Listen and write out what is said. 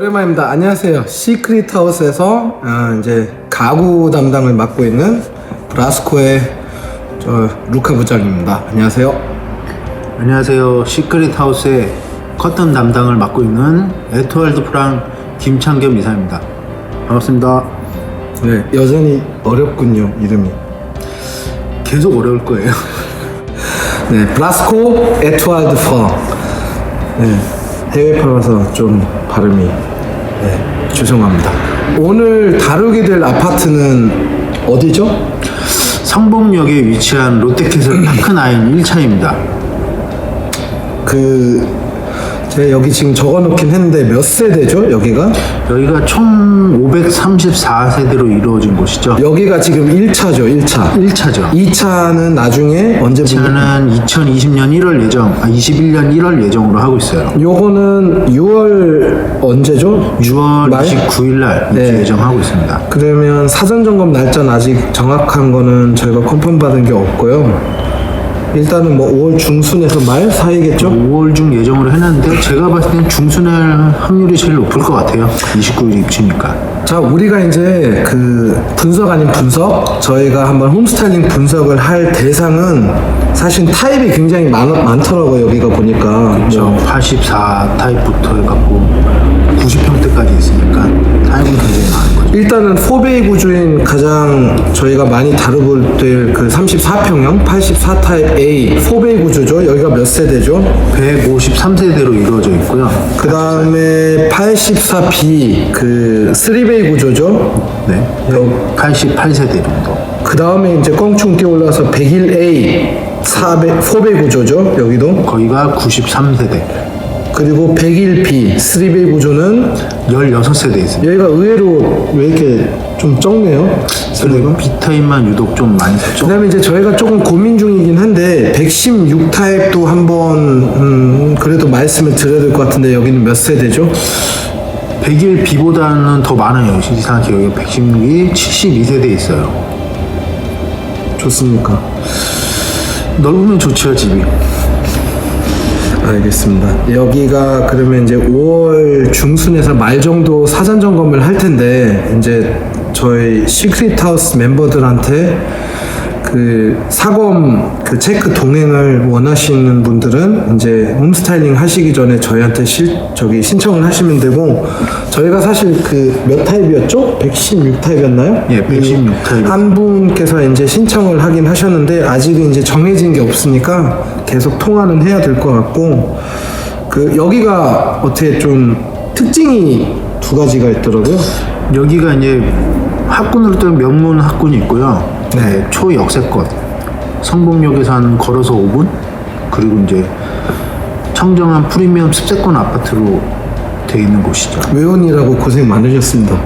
오랜만입니다. 안녕하세요. 시크릿 하우스에서 아, 이제 가구 담당을 맡고 있는 브라스코의 저 루카 부장입니다. 안녕하세요. 안녕하세요. 시크릿 하우스의 커튼 담당을 맡고 있는 에트월드 프랑 김창겸 이사입니다. 반갑습니다. 네, 여전히 어렵군요 이름이. 계속 어려울 거예요. 네, 브라스코 에투알드 퍼. 네, 해외파라서 좀 발음이 네, 죄송합니다. 오늘 다루게 될 아파트는 어디죠? 성북역에 위치한 롯데캐슬 파크나인 1차입니다. 그 제가 여기 지금 적어놓긴 했는데 몇 세대죠 여기가? 여기가 총 534세대로 이루어진 곳이죠. 여기가 지금 1차죠 1차 1차죠. 2차는 나중에 언제 분 차는 2020년 1월 예정, 아 21년 1월 예정으로 하고 있어요. 요거는 6월 언제죠? 6월 말? 29일 날 네. 예정하고 있습니다. 그러면 사전 점검 날짜는 아직 정확한 거는 저희가 컨펌 받은 게 없고요 일단은 뭐 5월 중순에서 말 사이겠죠? 5월 중 예정으로 해놨는데 제가 봤을 땐 중순할 확률이 제일 높을 것 같아요. 29일 입주니까. 자, 우리가 이제 그 분석 아닌 분석, 저희가 한번 홈스타일링 분석을 할 대상은 사실 타입이 굉장히 많, 많더라고요, 여기가 보니까. 저84 타입부터 해갖고 90평대까지 있으니까 타입은 굉장히 거죠. 일단은 4베이 구조인 가장 저희가 많이 다루볼 될그 34평형 84 타입 A 4베이 구조죠. 여기가 몇 세대죠? 153세대로 이루어져 있고요. 그 다음에 84B 그 3베이 구조죠. 네. 88세대 정도. 그 다음에 이제 껑충 뛰어 올라서 101A 4베, 4베이 구조죠. 여기도. 거기가 93세대. 그리고 101B 3베이 구조는 16세대 있습니다. 여기가 의외로 왜 이렇게 좀 적네요. 그리고 B타입만 유독 좀 많이 그 썼죠. 다음에 이제 저희가 조금 고민 중이긴 한데 116 타입도 한번 음, 그래도 말씀을 드려야 될 것 같은데 여기는 몇 세대죠? 101 B보다는 더 많아요. 이상하게 여기가 116이 72세대 있어요. 좋습니까? 넓으면 좋죠, 집이. 알겠습니다. 여기가 그러면 이제 5월 중순에서 말 정도 사전 점검을 할 텐데 이제 저희 시크릿 하우스 멤버들한테 그 사검 그 체크 동행을 원하시는 분들은 이제 홈스타일링 하시기 전에 저희한테 실 저기 신청을 하시면 되고 저희가 사실 그 몇 타입이었죠? 116 타입이었나요? 예, 116 타입. 한 분께서 이제 신청을 하긴 하셨는데 아직은 이제 정해진 게 없으니까 계속 통화는 해야 될 것 같고 그 여기가 어떻게 좀 특징이 두 가지가 있더라고요. 여기가 이제 학군으로 뜨면 명문 학군이 있고요. 네. 초역세권. 성북역에서 한 걸어서 5분. 그리고 이제 청정한 프리미엄 습세권 아파트로 돼 있는 곳이죠. 외원이라고 고생 많으셨습니다.